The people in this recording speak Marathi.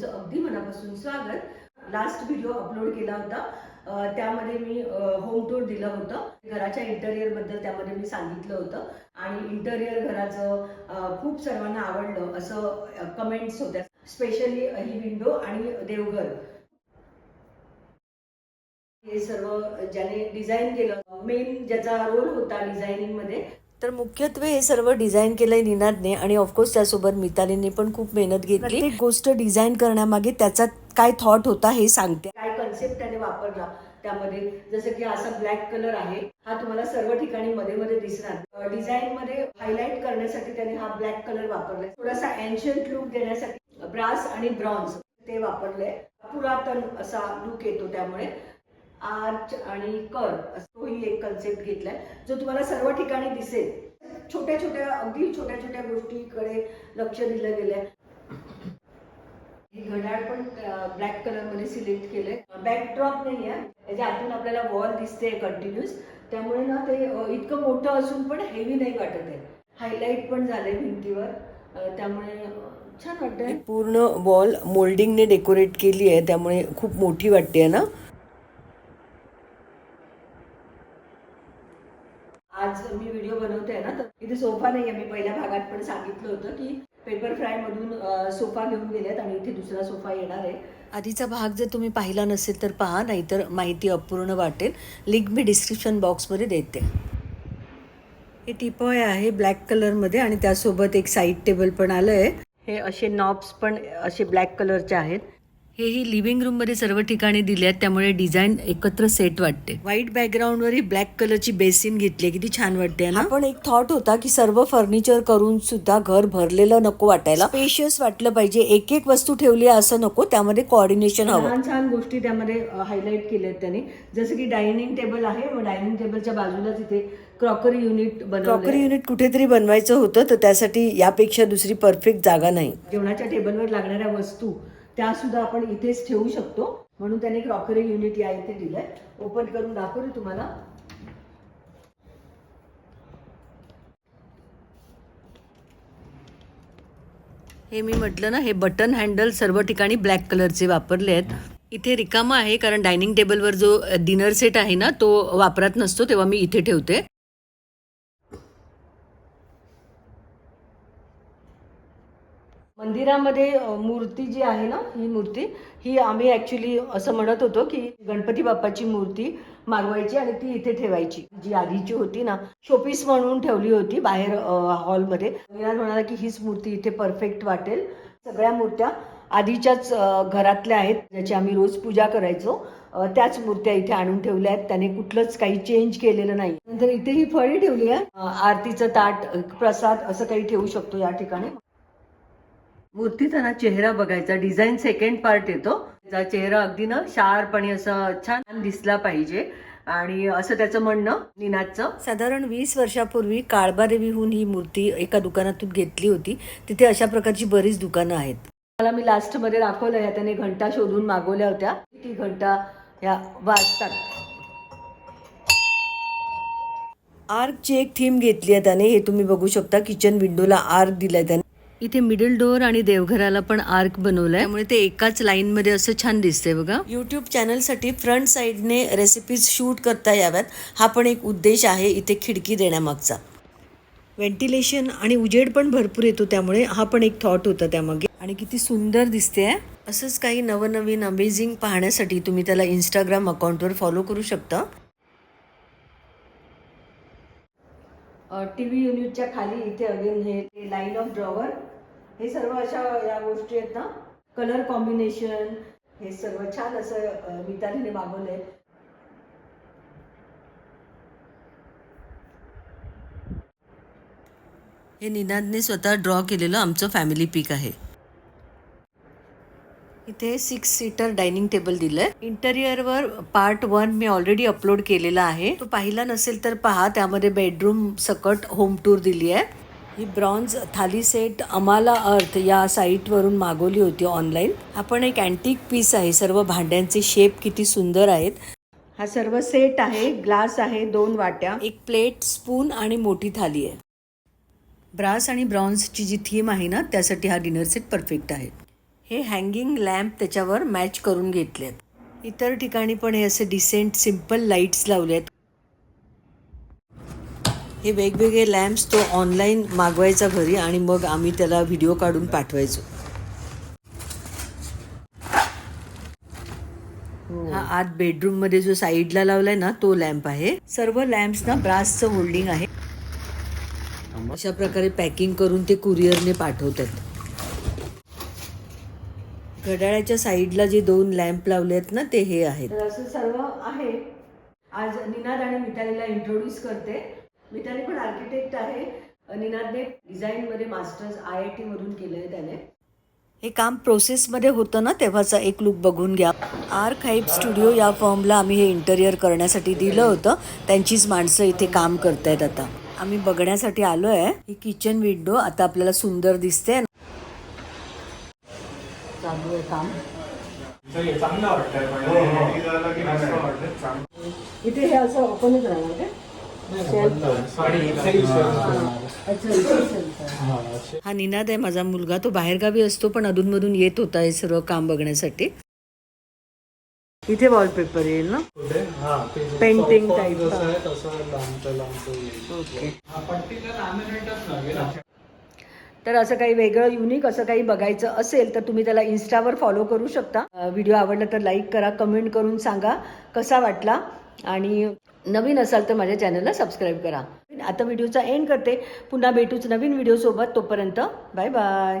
तुमचं अगदी मनापासून स्वागत. लास्ट व्हिडिओ अपलोड केला होता. त्यामध्ये मी होम टूर दिलं होतं. घराच्या इंटेरियरबद्दल त्यामध्ये मी सांगितलं होतं. आणि इंटेरियर घराचं खूप सर्वांना आवडलं असं कमेंट्स होत्या. स्पेशली ही विंडो आणि देवघर. हे सर्व ज्याने डिझाईन केलं मेन ज्याचा रोल होता डिझायनिंगमध्ये तर मुख्यत्वे हे सर्व डिझाईन केलंय निनादने आणि ऑफकोर्स त्यासोबत मितालीने पण खूप मेहनत घेतली. प्रत्येक गोष्ट डिझाईन करण्यामागे त्याचा काय थॉट होता हे सांगते. काय कन्सेप्ट त्याने वापरला त्यामध्ये? जसं की असा ब्लॅक कलर आहे हा तुम्हाला सर्व ठिकाणी मध्ये मध्ये दिसणार. डिझाईन मध्ये हायलाईट करण्यासाठी त्याने हा ब्लॅक कलर वापरलाय. थोडासा एन्शियंट लुक देण्यासाठी ब्रास आणि ब्रॉन्झ ते वापरलंय. पुरातन असा लुक येतो त्यामुळे. आर्च आणि कर तोही एक कन्सेप्ट घेतलाय जो तुम्हाला सर्व ठिकाणी दिसेल. छोट्या छोट्या अगदी छोट्या छोट्या गोष्टीकडे लक्ष दिलं गेलंय. हे घड्याळ पण ब्लॅक कलरमध्ये सिलेक्ट केलंय. बॅकड्रॉप नाही आहे. त्याच्या आतून आपल्याला वॉल दिसते कंटिन्युअस त्यामुळे ना ते इतकं मोठं असून पण हेवी नाही वाटत आहे. हायलाईट पण झालंय भिंतीवर. त्यामुळे छान वाटतंय. पूर्ण वॉल मोल्डिंगने डेकोरेट केली आहे. त्यामुळे खूप मोठी वाटते ना? आज मी व्हिडिओ बनवते ना तर इथे सोफा नाही आहे मी पहिल्या भागात पण सांगितलं होतं की पेपर फ्रायमधून सोफा घेऊन गेलेत आणि इथे दुसरा सोफा येणार आहे. आधीचा भाग जर तुम्ही पाहिला नसेल तर पहा नाहीतर माहिती अपूर्ण वाटेल. लिंक मी डिस्क्रिप्शन बॉक्समध्ये देते. हे टिपॉय आहे ब्लॅक कलरमध्ये आणि त्यासोबत एक साईड टेबल पण आलं आहे हे असे नॉब्स पण असे ब्लॅक कलरचे आहेत. हेही लिव्हिंग रूममध्ये सर्व ठिकाणी दिले आहेत त्यामुळे डिझाईन एकत्र सेट वाटते. व्हाईट बॅकग्राऊंडवर ही ब्लॅक कलरची बेसिन घेतली किती छान वाटते ना? पण एक थॉट होता की सर्व फर्निचर करून सुद्धा घर भरलेलं नको वाटायला. स्पेशियस वाटलं पाहिजे एक एक वस्तू ठेवली आहे असं नको त्यामध्ये कॉर्डिनेशन हवं. छान छान गोष्टी त्यामध्ये हायलाईट केल्या त्यांनी. जसं की डायनिंग टेबल आहे मग डायनिंग टेबलच्या बाजूलाच इथे क्रॉकरी युनिट क्रॉकरी युनिट कुठेतरी बनवायचं होतं तर त्यासाठी यापेक्षा दुसरी परफेक्ट जागा नाही. जेवणाच्या टेबलवर लागणाऱ्या वस्तू त्या सुद्धा आपण इथेच ठेवू शकतो. म्हणून त्याने क्रॉकरी युनिट या इथे दिलंय. ओपन करून दाखवते तुम्हाला. हे मी म्हटलं ना हे बटन हँडल सर्व ठिकाणी ब्लॅक कलरचे वापरले आहेत. इथे रिकामा आहे कारण डायनिंग टेबलवर जो डिनर सेट आहे ना तो वापरात नसतो तेव्हा मी इथे ठेवते. मंदिरामध्ये मूर्ती जी आहे ना ही मूर्ती ही आम्ही ऍक्च्युली असं म्हणत होतो की गणपती बाप्पाची मूर्ती मागवायची आणि ती इथे ठेवायची. जी आधीची होती ना शोपीस म्हणून ठेवली होती बाहेर हॉलमध्ये विराज म्हणाला की हीच मूर्ती इथे परफेक्ट वाटेल. सगळ्या मूर्त्या आधीच्याच घरातल्या आहेत ज्याची आम्ही रोज पूजा करायचो. त्याच मूर्त्या इथे आणून ठेवल्या आहेत. त्याने कुठलंच काही चेंज केलेलं नाही. नंतर इथे ही फळी ठेवली आहे. आरतीचं ताट प्रसाद असं काही ठेवू शकतो या ठिकाणी. मूर्तीचा ना चेहरा बघायचा. डिझाईन सेकंड पार्ट येतो. त्याचा चेहरा अगदी ना शार्प आणि असं छान दिसला पाहिजे. आणि असं त्याचं म्हणणं निनादचं. साधारण वीस वर्षापूर्वी काळबादेवीहून ही मूर्ती एका दुकानातून घेतली होती. तिथे अशा प्रकारची बरीच दुकानं आहेत. मला मी लास्टमध्ये दाखवलं ह्या त्याने घंटा शोधून मागवल्या होत्या. ती घंटा ह्या वाजतात आर्कची एक थीम घेतली आहे त्याने. हे तुम्ही बघू शकता. किचन विंडोला आर्क दिलाय त्याने. इथे मिडल डोअर आणि देवघराला पण आर्क बनवलाय. त्यामुळे ते एकाच लाईन मध्ये असं छान दिसतंय बघा. युट्यूब चॅनलसाठी फ्रंट साईडने रेसिपीज शूट करता याव्यात. हा पण एक उद्देश आहे इथे खिडकी देण्यामागचा. व्हेंटिलेशन आणि उजेड पण भरपूर येतो त्यामुळे हा पण एक थॉट होता त्यामागे. आणि किती सुंदर दिसते असंच काही नवनवीन अमेझिंग पाहण्यासाठी तुम्ही त्याला इंस्टाग्राम अकाउंटवर फॉलो करू शकता. टी व्ही युनिटच्या खाली इथे अगेन हे लाईन ऑफ ड्रॉवर हे सर्व अशा या गोष्टी आहेत ना? कलर कॉम्बिनेशन हे सर्व छान असं मितालीने मागवलंय. हे निनादने स्वतः ड्रॉ केलेलं आमचं फॅमिली पिक आहे. इथे सिक्स सीटर डायनिंग टेबल दिलंय. इंटेरियरवर पार्ट वन मी ऑलरेडी अपलोड केलेला आहे. तो पाहिला नसेल तर पहा त्यामध्ये बेडरूम सकट होम टूर दिली आहे ही ब्रॉन्झ थाली सेट अमाला अर्थ या साईटवरून मागवली होती ऑनलाईन. हा पण एक अँटिक पीस आहे. सर्व भांड्यांचे शेप किती सुंदर आहेत. हा सर्व सेट आहे. ग्लास आहे. दोन वाट्या. एक प्लेट स्पून आणि मोठी थाली आहे. ब्रास आणि ब्रॉन्झची जी थीम आहे ना त्यासाठी हा डिनर सेट परफेक्ट आहे. हे हँगिंग लॅम्प त्याच्यावर मॅच करून घेतलेत. इतर ठिकाणी पण हे असे डिसेंट सिंपल लाईट्स लावलेत. हे वेगवेगळे लॅम्प्स तो ऑनलाईन मागवायचा घरी आणि मग आम्ही त्याला व्हिडिओ काढून पाठवायचो. हा. आत बेडरूममध्ये जो साईडला लावलाय ना तो लॅम्प आहे. सर्व लॅम्प्स ना ब्रासचं होल्डिंग आहे. अशा प्रकारे पॅकिंग करून ते कुरिअरने पाठवतात. घड्याळाच्या साईडला जे दोन लॅम्प लावले आहेत ना ते हे आहेत. तर असं सर्व आहे. आज निनाद आणि मितालीला इंट्रोड्यूस करते. मिताली पण आर्किटेक्ट आहे. निनादने डिझाईनमध्ये मास्टर्स आय आय टी मधून केलंय त्याने. हे काम प्रोसेसमध्ये होतं ना तेव्हाचा एक लुक बघून घ्या. आर्क हाईप स्टुडिओ या फॉर्मला आम्ही हे इंटेरियर करण्यासाठी दिलं होतं. त्यांचीच माणसं इथे काम करतायत आता. आम्ही बघण्यासाठी आलो आहे ही किचन विंडो आता आपल्याला सुंदर दिसते. चालू आहे काम. हे चांगलं इथे हे असं ओपनच राहणार हा, निनाद आहे माझा मुलगा. तो बाहेरगावी असतो पण अधूनमधून येत होता हे सर्व काम बघण्यासाठी. इथे वॉलपेपर येईल ना? हा, लांबचं येईल. ओके हा, तर असं काही वेगळं युनिक असं काही बघायचं असेल तर तुम्ही त्याला इन्स्टावर फॉलो करू शकता. व्हिडिओ आवडला तर लाईक करा कमेंट करून सांगा कसा वाटला. आणि नवीन असाल तर माझ्या चॅनलला सबस्क्राईब करा. आता व्हिडिओचा एंड करते. पुन्हा भेटूच नवीन व्हिडिओसोबत तोपर्यंत बाय बाय